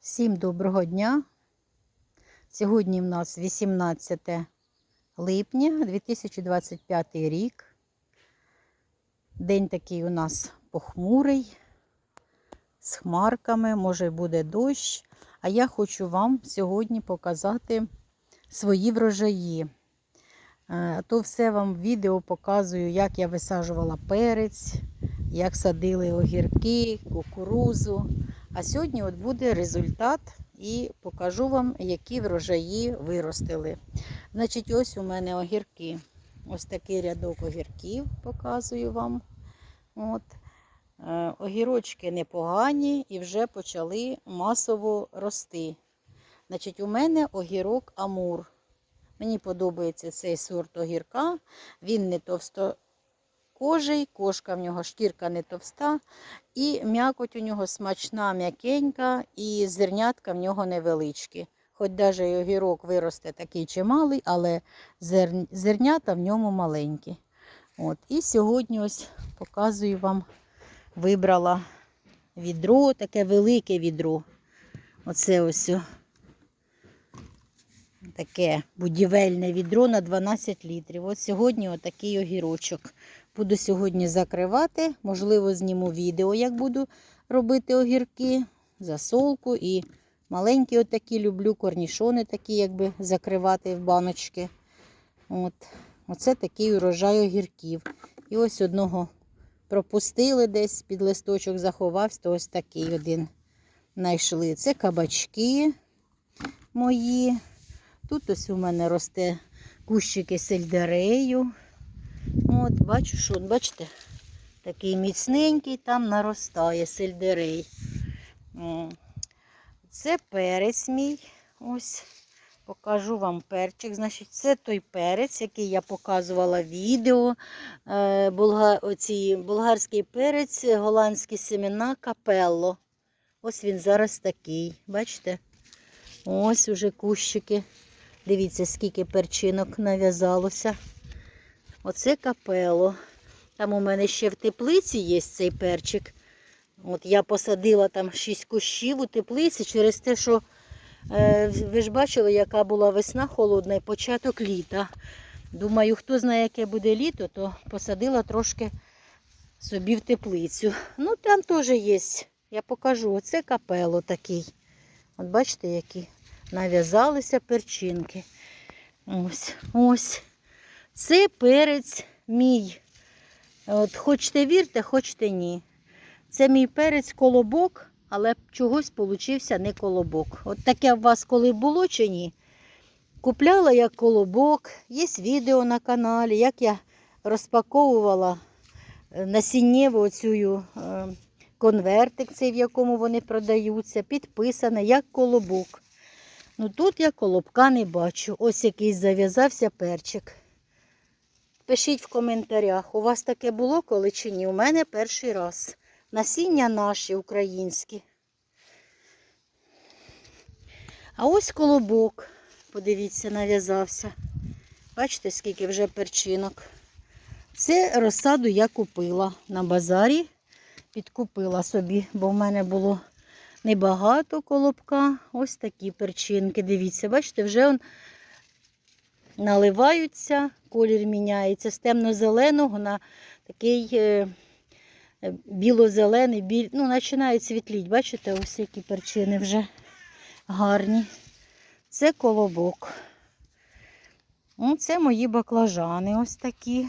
Всім доброго дня. Сьогодні в нас 18 липня 2025 рік. День такий у нас похмурий, з хмарками, може буде дощ. А я хочу вам сьогодні показати свої врожаї. Е, То все вам в відео показую, як я висаджувала перець, як садили огірки, кукурузу. А сьогодні от буде результат і покажу вам, які врожаї виростили. Значить, ось у мене огірки. Ось такий рядок огірків показую вам. От. Е, Огірочки непогані і вже почали масово рости. Значить, у мене огірок Амур. Мені подобається цей сорт огірка. Він не товстокожий, кошка в нього шкірка не товста. І м'якоть у нього смачна, м'якенька, і зернятка в нього невеличкі. Хоч навіть огірок виросте такий чималий, але зернята в ньому маленькі. От. І сьогодні ось показую вам, вибрала відро, таке велике відро. Оце ось таке будівельне відро на 12 літрів. От сьогодні отакий огірочок. Буду сьогодні закривати, можливо, зніму відео, як буду робити огірки, засолку і маленькі отакі люблю, корнішони такі, якби закривати в баночки. От. Оце такий урожай огірків. І ось одного пропустили десь, під листочок заховався, то ось такий один знайшли. Це кабачки мої. Тут ось у мене росте кущики сельдерею. От, бачу, що, бачите, такий міцненький там наростає сельдерей. Це перець мій. Ось, покажу вам перчик. Значить, це той перець, який я показувала в відео. Е, болгарський перець, голландські семена капелло. Ось він зараз такий. Бачите? Ось уже кущики. Дивіться, скільки перчинок нав'язалося. Оце капело. Там у мене ще в теплиці є цей перчик. От я посадила там 6 кущів у теплиці через те, що е, ви ж бачили, яка була весна холодна і початок літа. Думаю, хто знає, яке буде літо, то посадила трошки собі в теплицю. Ну, там теж є. Я покажу. Оце капело такий. От бачите, які нав'язалися перчинки. Ось, ось. Це перець мій. От Хочете вірте, хочете ні. Це мій перець колобок, але чогось получився не колобок. От таке у вас коли було чи ні? Купляла я колобок, є відео на каналі, як я розпаковувала е, насіннєву оцю е, конвертик, цей, в якому вони продаються, підписане як колобок. Ну тут я колобка не бачу. Ось якийсь зав'язався перчик. Пишіть в коментарях, у вас таке було коли чи ні? У мене перший раз. Насіння наші українські. А ось колобок, подивіться, нав'язався. Бачите, скільки вже перчинок. Це розсаду я купила на базарі. Підкупила собі, бо в мене було небагато колобка. Ось такі перчинки. Дивіться, бачите, вже он наливаються, колір міняється з темно-зеленого на такий е, е, біло-зелений, біль... ну, починають світліть. Бачите, ось які перчини вже гарні. Це колобок. Ну, Це мої баклажани ось такі.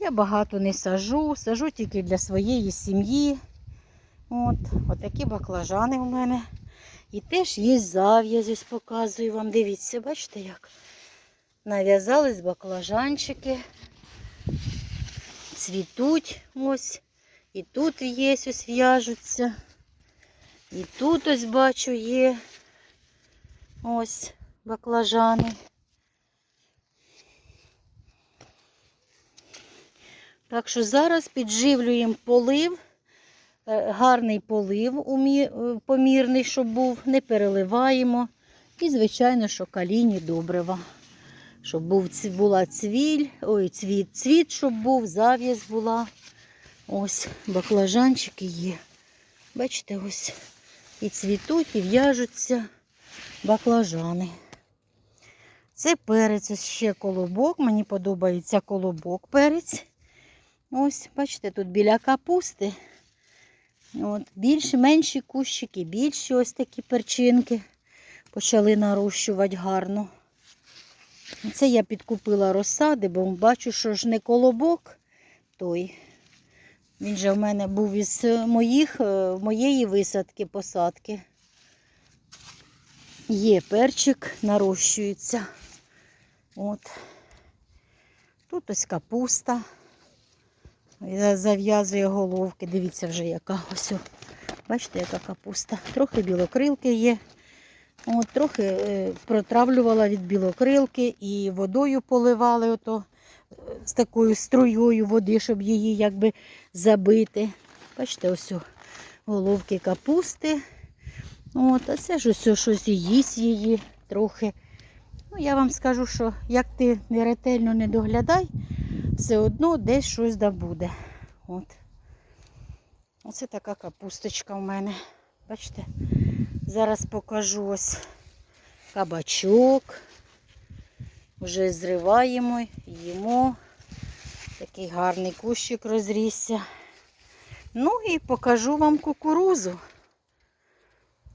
Я багато не сажу, сажу тільки для своєї сім'ї. От, Отакі баклажани у мене. І теж є зав'язь, ось показую вам. Дивіться, бачите як? Нав'язались баклажанчики. Цвітуть ось. І тут є, ось в'яжуться. І тут ось бачу є ось баклажани. Так що зараз підживлюємо полив, е, гарний полив е, помірний, щоб був, не переливаємо. І, звичайно, що каліні добрива. Щоб був, була цвіль, ой, цвіт, цвіт, щоб був, зав'язь була. Ось баклажанчики є. Бачите, ось і цвітуть, і в'яжуться баклажани. Це перець ось ще колобок. Мені подобається колобок перець. Ось, бачите, тут біля капусти. От, більш, менші кущики, більші ось такі перчинки почали нарощувати гарно. Це я підкупила розсади, бо бачу, що ж не колобок той. Він же в мене був із моїх, е, моєї висадки, посадки. Є перчик, нарощується. От. Тут ось капуста. Я Зав'язує головки. Дивіться вже яка ось. Бачите, яка капуста. Трохи білокрилки є. От, трохи е, протравлювала від білокрилки і водою поливали ото, е, з такою струєю води, щоб її якби забити. Бачите, ось головки капусти. От, а це ж ось щось і їсть її трохи. Ну, я вам скажу, що як ти не ретельно не доглядай, все одно десь щось да буде. От. Оце така капусточка в мене. Бачите? Зараз покажу ось кабачок. Вже зриваємо, їмо. Такий гарний кущик розрісся. Ну і покажу вам кукурузу.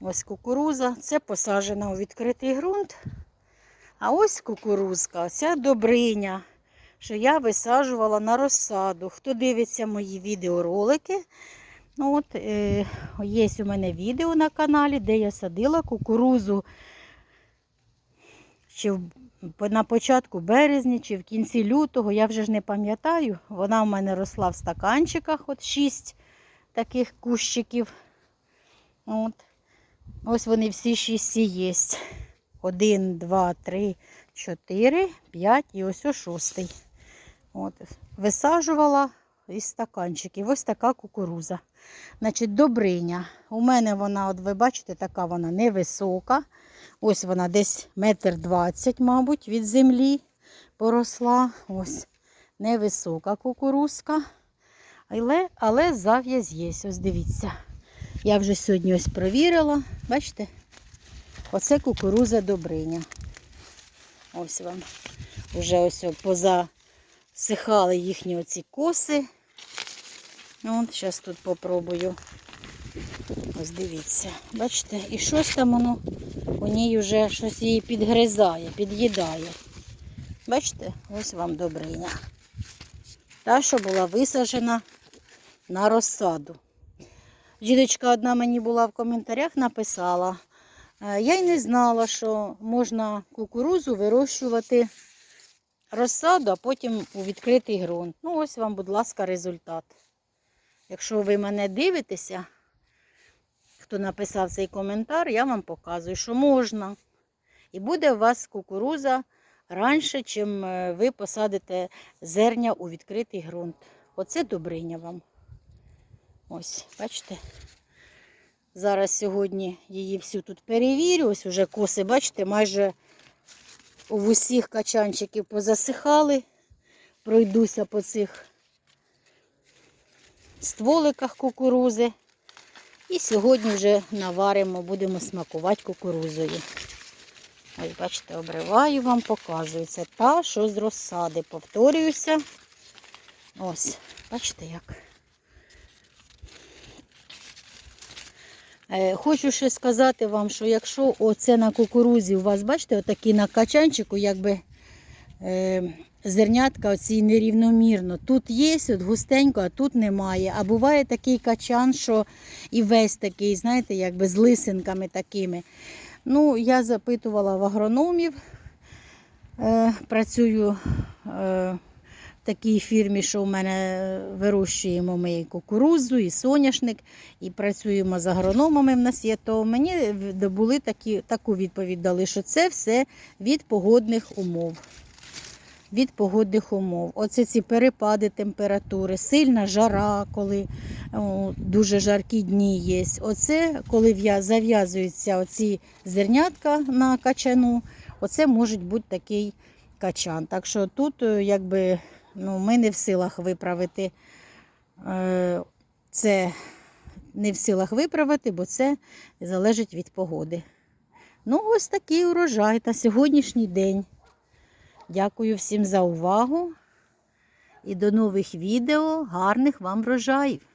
Ось кукуруза, це посаджена у відкритий ґрунт. А ось кукурузка, ця добриня, що я висаджувала на розсаду. Хто дивиться мої відеоролики, ну от, е, є у мене відео на каналі, де я садила кукурузу чи в, на початку березня, чи в кінці лютого, я вже ж не пам'ятаю. Вона в мене росла в стаканчиках, от 6 таких кущиків. От. Ось вони всі шість є. Один, два, три, чотири, п'ять і ось о шостий. От. Висаджувала із стаканчиків. Ось така кукуруза. Значить, добриня. У мене вона, от ви бачите, така вона невисока. Ось вона десь метр двадцять, мабуть, від землі поросла. Ось невисока кукурузка. Але, але зав'яз є. Ось дивіться. Я вже сьогодні ось провірила. Бачите? Оце кукуруза добриня. Ось вам. Вже ось позасихали їхні оці коси. От, зараз тут попробую. Ось дивіться. Бачите, і щось там воно у ній вже щось її підгризає, під'їдає. Бачите, ось вам добриня. Та, що була висаджена на розсаду. Жіночка одна мені була в коментарях, написала. «Е, Я й не знала, що можна кукурузу вирощувати розсаду, а потім у відкритий ґрунт. Ну, ось вам, будь ласка, результат. Якщо ви мене дивитеся, хто написав цей коментар, я вам показую, що можна. І буде у вас кукуруза раніше, чим е, ви посадите зерня у відкритий ґрунт. Оце добриня вам. Ось, бачите? Зараз сьогодні її всю тут перевірю. Ось уже коси, бачите, майже у усіх качанчиків позасихали. Пройдуся по цих стволиках кукурузи. І сьогодні вже наваримо, будемо смакувати кукурузою. Ось, бачите, обриваю вам, показую. Це та, що з розсади. Повторююся. Ось, бачите як. Хочу ще сказати вам, що якщо оце на кукурузі у вас, бачите, отакий на качанчику, якби е, зернятка оці нерівномірно. Тут є от густенько, а тут немає. А буває такий качан, що і весь такий, знаєте, якби з лисинками такими. Ну, я запитувала в агрономів, е, працюю. Е, такій фірмі, що в мене вирощуємо ми і кукурудзу, і соняшник, і працюємо з агрономами в нас є, то мені були такі, таку відповідь дали, що це все від погодних умов. Від погодних умов. Оце ці перепади температури, сильна жара, коли о, дуже жаркі дні є. Оце, коли зав'язуються оці зернятка на качану, оце може бути такий качан. Так що тут е, якби ну, ми не в силах виправити е, це не в силах виправити, бо це залежить від погоди. Ну, ось такий урожай на сьогоднішній день. Дякую всім за увагу і до нових відео. Гарних вам врожаїв!